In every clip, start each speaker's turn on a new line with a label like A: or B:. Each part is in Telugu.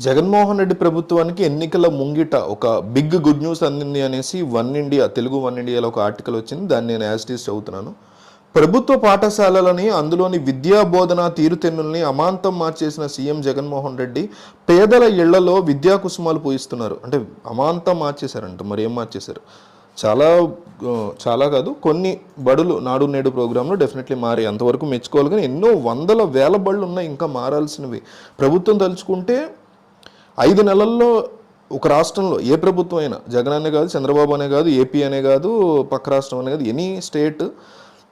A: జగన్మోహన్ రెడ్డి ప్రభుత్వానికి ఎన్నికల ముంగిట ఒక బిగ్ గుడ్ న్యూస్ అందింది అనేసి వన్ ఇండియా తెలుగు వన్ ఇండియాలో ఒక ఆర్టికల్ వచ్చింది. దాన్ని నేను యాజిటీస్ చదువుతున్నాను. ప్రభుత్వ పాఠశాలలని అందులోని విద్యా బోధన తీరుతెన్నుల్ని అమాంతం మార్చేసిన సీఎం జగన్మోహన్ రెడ్డి పేదల ఇళ్ళలో విద్యా కుసుమాలు పూయిస్తున్నారు. అంటే అమాంతం మార్చేశారంట. మరి ఏం మార్చేశారు? చాలా చాలా కాదు. కొన్ని బడులు నాడు నేడు ప్రోగ్రాంలో డెఫినెట్లీ మారి అంతవరకు మెచ్చుకోవాలి. కానీ ఎన్నో వందల వేల బళ్ళు ఉన్నాయి. ఇంకా మారాల్సినవి. ప్రభుత్వం తలుచుకుంటే ఐదు నెలల్లో ఒక రాష్ట్రంలో ఏ ప్రభుత్వం అయినా జగన్ అనే కాదు చంద్రబాబు అనే కాదు ఏపీ అనే కాదు పక్క రాష్ట్రం అనే కాదు ఎనీ స్టేట్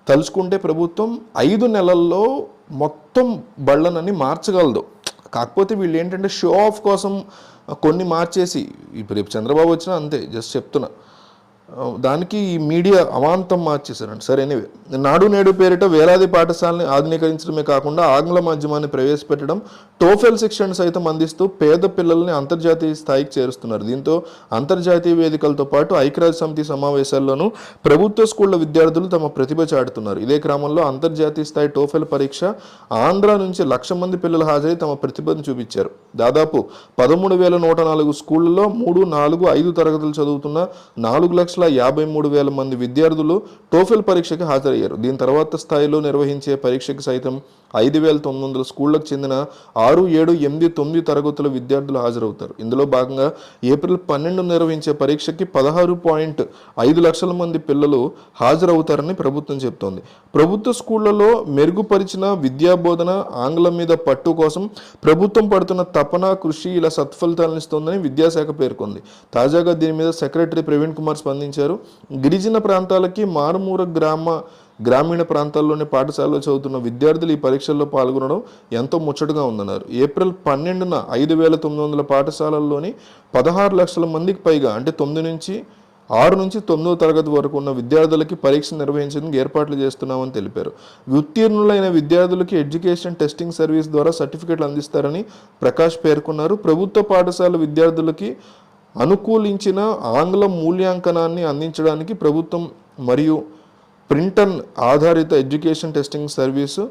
A: తలుచుకుంటే ప్రభుత్వం ఐదు నెలల్లో మొత్తం బళ్ళనని మార్చగలదు. కాకపోతే వీళ్ళు ఏంటంటే షో ఆఫ్ కోసం కొన్ని మార్చేసి ఇప్పుడు రేపు చంద్రబాబు వచ్చినా అంతే జస్ట్ చెప్తున్నా. దానికి ఈ మీడియా అవాంతం మార్చేశారండి. సరే ఎనివే. నాడు నేడు పేరిట వేలాది పాఠశాలని ఆధునీకరించడమే కాకుండా ఆంగ్ల మాధ్యమాన్ని ప్రవేశపెట్టడం టోఫెల్ శిక్షణ సైతం అందిస్తూ పేద పిల్లల్ని అంతర్జాతీయ స్థాయికి చేరుస్తున్నారు. దీంతో అంతర్జాతీయ వేదికలతో పాటు ఐక్యరాజ్య సమితి సమావేశాల్లోనూ ప్రభుత్వ స్కూళ్ళ విద్యార్థులు తమ ప్రతిభ చాటుతున్నారు. ఇదే క్రమంలో అంతర్జాతీయ స్థాయి టోఫెల్ పరీక్ష ఆంధ్ర నుంచి లక్ష మంది పిల్లలు హాజరై తమ ప్రతిభను చూపించారు. దాదాపు పదమూడు వేల నూట నాలుగు స్కూళ్ళలో మూడు నాలుగు ఐదు తరగతులు చదువుతున్న నాలుగు లక్షల యాభై మూడు వేల మంది విద్యార్థులు టోఫెల్ పరీక్షకి హాజరయ్యారు. దీని తర్వాత స్థాయిలో నిర్వహించే పరీక్షకు సైతం ఐదు వేల తొమ్మిది వందల స్కూళ్ళకు చెందిన ఆరు ఏడు ఎనిమిది తొమ్మిది తరగతుల విద్యార్థులు హాజరవుతారు. ఇందులో భాగంగా ఏప్రిల్ పన్నెండు నిర్వహించే పరీక్షకి పదహారు పాయింట్ ఐదు లక్షల మంది పిల్లలు హాజరవుతారని ప్రభుత్వం చెబుతోంది ప్రభుత్వ స్కూళ్ళలో మెరుగుపరిచిన విద్యా బోధన ఆంగ్లం మీద పట్టు కోసం ప్రభుత్వం పడుతున్న తపన కృషి ఇలా సత్ఫలితాలను ఇస్తోందని విద్యాశాఖ పేర్కొంది. తాజాగా దీని మీద సెక్రటరీ ప్రవీణ్ కుమార్ స్పందించారు. గిరిజన ప్రాంతాలకి మారుమూర గ్రామ గ్రామీణ ప్రాంతాల్లోని పాఠశాలలో చదువుతున్న విద్యార్థులు ఈ పరీక్షల్లో పాల్గొనడం ఎంతో ముచ్చటగా ఉందన్నారు. ఏప్రిల్ పన్నెండున ఐదు వేల తొమ్మిది వందల పాఠశాలల్లోని పదహారు లక్షల మందికి పైగా అంటే తొమ్మిది నుంచి ఆరు నుంచి తొమ్మిదో తరగతి వరకు ఉన్న విద్యార్థులకి పరీక్ష నిర్వహించేందుకు ఏర్పాట్లు చేస్తున్నామని తెలిపారు. ఉత్తీర్ణులైన విద్యార్థులకి ఎడ్యుకేషన్ టెస్టింగ్ సర్వీస్ ద్వారా సర్టిఫికేట్లు అందిస్తారని ప్రకాష్ పేర్కొన్నారు. ప్రభుత్వ పాఠశాల విద్యార్థులకి అనుకూలించిన ఆంగ్ల మూల్యాంకనాన్ని అందించడానికి ప్రభుత్వం మరియు ప్రింటన్ ఆధారిత ఎడ్యుకేషన్ టెస్టింగ్ సర్వీసు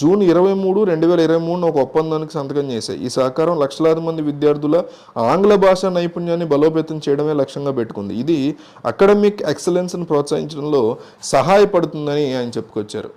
A: జూన్ ఇరవై మూడు రెండు వేల ఇరవై మూడున ఒక ఒప్పందానికి సంతకం చేశాయి. ఈ సహకారం లక్షలాది మంది విద్యార్థుల ఆంగ్ల భాష నైపుణ్యాన్ని బలోపేతం చేయడమే లక్ష్యంగా పెట్టుకుంది. ఇది అకాడమిక్ ఎక్సలెన్స్ను ప్రోత్సహించడంలో సహాయపడుతుందని ఆయన చెప్పుకొచ్చారు.